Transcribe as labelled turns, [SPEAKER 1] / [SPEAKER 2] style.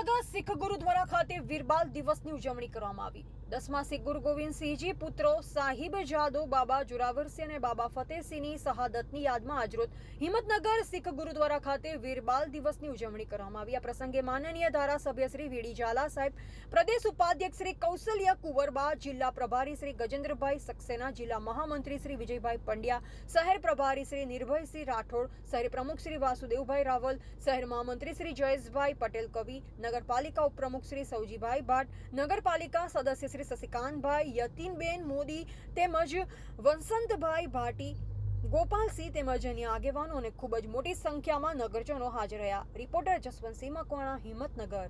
[SPEAKER 1] હિંમતનગર શીખ ગુરુદ્વારા ખાતે વીરબાલ દિવસની ઉજવણી કરવામાં આવી. દસમા શીખ ગુરુ ગોવિંદસિંહજી પુત્રો સાહિબ જાદો બાબા જોરાવરસિંહ અને બાબા ફતેહસિંહની શહાદતની યાદમાં આજરોજ હિંમતનગર શીખ ગુરુદ્વારા ખાતે વીરબાલ દિવસની ઉજવણી કરવામાં આવી. આ પ્રસંગે માનનીય ધારાસભ્ય શ્રી વીડી ઝાલા સાહેબ, પ્રદેશ ઉપાધ્યક્ષ શ્રી કૌશલ્ય કુંવરબા, જિલ્લા પ્રભારી શ્રી ગજેન્દ્રભાઈ સક્સેના, જિલ્લા મહામંત્રી શ્રી વિજયભાઈ પંડ્યા, શહેર પ્રભારી શ્રી નિર્ભયસિંહ રાઠોડ, શહેર પ્રમુખ શ્રી વાસુદેવભાઈ રાવલ, શહેર મહામંત્રી શ્રી જયેશભાઈ પટેલ કવિ નગરપાલિકા ઉપપ્રમુખ શ્રી સૌજીભાઈ ભાટ નગરપાલિકા સદસ્ય શ્રી શશિકાંતભાઈ, યતીનબેન મોદી તેમજ વસંતભાઈ ભાટી, ગોપાલસિંહ તેમજ અન્ય આગેવાનો અને ખૂબ જ મોટી સંખ્યામાં નગરજનો હાજર રહ્યા. રિપોર્ટર જસવંતસિંહ મકવાણા, હિંમતનગર.